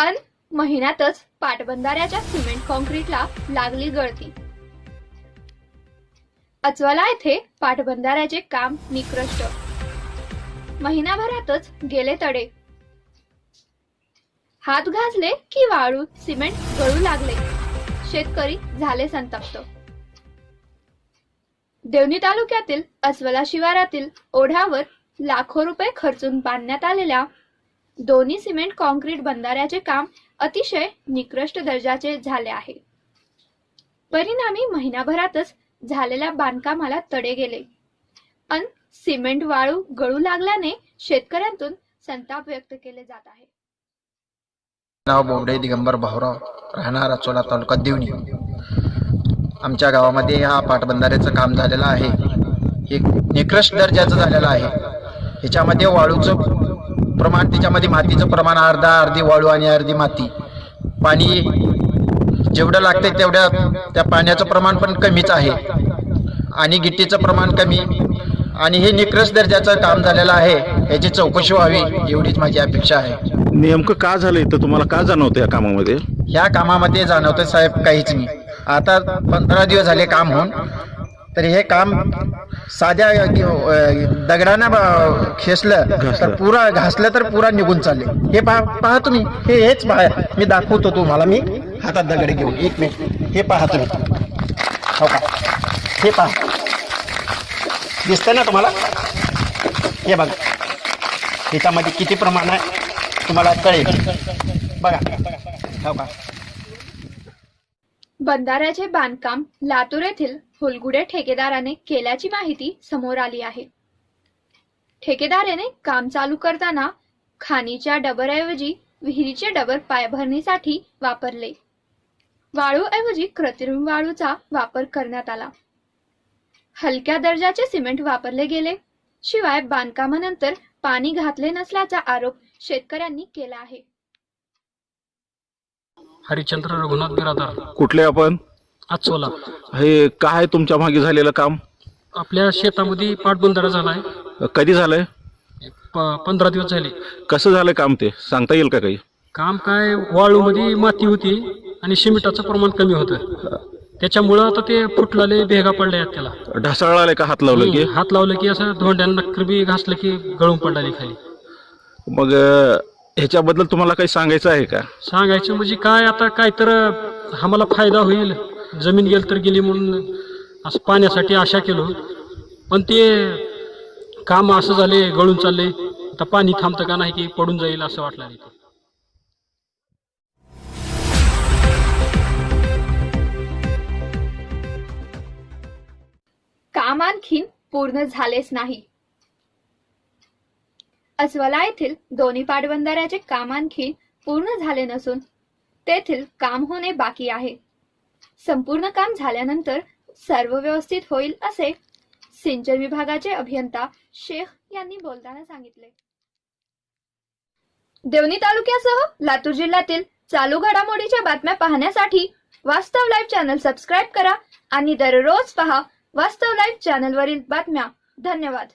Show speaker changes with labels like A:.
A: अन महिन्यातच पाटबंधाऱ्याच्या सिमेंट कॉन्क्रीटला लागली गळती. अचवाला येथे पाटबंधाऱ्याचे काम निकृष्ट. महिनाभरातच गेले तडे. हात घासले की वाळू सिमेंट गळू लागले. शेतकरी झाले संतप्त. देवणी तालुक्यातील अस्वला शिवारातील ओढ्यावर लाखो रुपये खर्चून बांधण्यात आलेल्या दोन्ही सिमेंट कॉन्क्रीट बंधाऱ्याचे काम अतिशय निकृष्ट दर्जाचे झाले आहे. परिणामी महिनाभरातच झालेल्या बांधकामाला तडे गेले. अन सिमेंट वाळू गळू लागल्याने शेतकऱ्यांतून संताप व्यक्त केले जात आहे.
B: नाव बोंडे दिगंबर भाऊराव. राहणार अचोला तालुका देवणी. आमच्या गावामध्ये हा पाटबंधाऱ्याचं काम झालेलं आहे. हे निकृष्ट दर्जाचं झालेलं आहे. ह्याच्यामध्ये वाळूचं प्रमाण त्याच्यामध्ये मातीचं प्रमाण अर्धा अर्धी वाळू आणि अर्धी माती. पाणी जेवढं लागतंय तेवढ्या त्या पाण्याचं प्रमाण पण कमीच आहे. आणि गिट्टीचं प्रमाण कमी. आणि हे निकृष्ट दर्जाचं काम झालेलं आहे. याची चौकशी व्हावी एवढीच माझी अपेक्षा आहे.
C: नेमकं का झालं इथं? तुम्हाला का जाणवतं या कामामध्ये?
B: ह्या कामामध्ये जाणवतं साहेब काहीच नाही. आता पंधरा दिवस झाले काम होऊन. तर हे काम साध्या अं, दगडानं ब- खेचलं तर. पुरा घासलं तर पुरा निघून चालले. हे पहा पहा तुम्ही हे हेच पहा मी दाखवतो तुम्हाला मी हातात दगड घेऊन. एक मिनिट. हे पहा तुम्ही. हो का? हे पहा. दिसतंय ना तुम्हाला? हे बघा. ह्याच्यामध्ये किती प्रमाण आहे तुम्हाला कळेल. बघा. हो का?
A: बंधाऱ्याचे बांधकाम लातूर येथील फुलगुडे ठेकेदाराने केल्याची माहिती समोर आली आहे. ठेकेदाराने काम चालू करताना खाणीच्या डबरऐवजी विहिरीचे डबर पायभरणीसाठी वापरले. वाळूऐवजी कृत्रिम वाळूचा वापर करण्यात आला. हलक्या दर्जाचे सिमेंट वापरले गेले. शिवाय बांधकामानंतर पाणी घातले नसल्याचा आरोप शेतकऱ्यांनी केला आहे.
D: हरिश्चंद्र रघुनाथ बिरादार.
C: कुठले आपण?
D: आचोला
C: हे काय तुमच्या मागे झालेलं काम?
D: आपल्या शेतामध्ये पाटबंधारा झाला आहे.
C: कधी झालंय?
D: पंधरा दिवस झाले.
C: कसं झालं काम ते? सांगता येईल का काही?
D: काम काय वाळूमध्ये माती होती आणि सिमेंटाचं प्रमाण कमी होतं. त्याच्यामुळं आता ते फुटलेले भेगा पडल्या आहेत त्याला.
C: ढासळाला का? हात लावलं की?
D: हात लावलं की असं धोंड्यांना बी घासलं की गळून पडलेली खाली.
C: मग अं, ह्याच्याबद्दल तुम्हाला काही सांगायचं आहे का?
D: सांगायचं म्हणजे काय आता काय तर आम्हाला फायदा होईल. जमीन गेल तर गेली म्हणून असं पाण्यासाठी आशा केलो. पण ते काम असं झाले गळून चालले. आता पाणी थांबतं का नाही की पडून जाईल असं वाटलं तिथे.
A: काम आणखीन पूर्ण झालेच नाही. अस्वला येथील दोन्ही पाटबंधाऱ्याचे काम आणखी पूर्ण झाले नसून तेथील काम होणे बाकी आहे. संपूर्ण काम झाल्यानंतर सर्व व्यवस्थित होईल असे सिंचन विभागाचे अभियंता शेख यांनी बोलताना सांगितले. देवणी तालुक्यासह लातूर जिल्ह्यातील चालू घडामोडीच्या बातम्या पाहण्यासाठी वास्तव लाईव्ह चॅनल सबस्क्राईब करा आणि दररोज पहा वास्तव लाईव्ह चॅनलवरील बातम्या. धन्यवाद.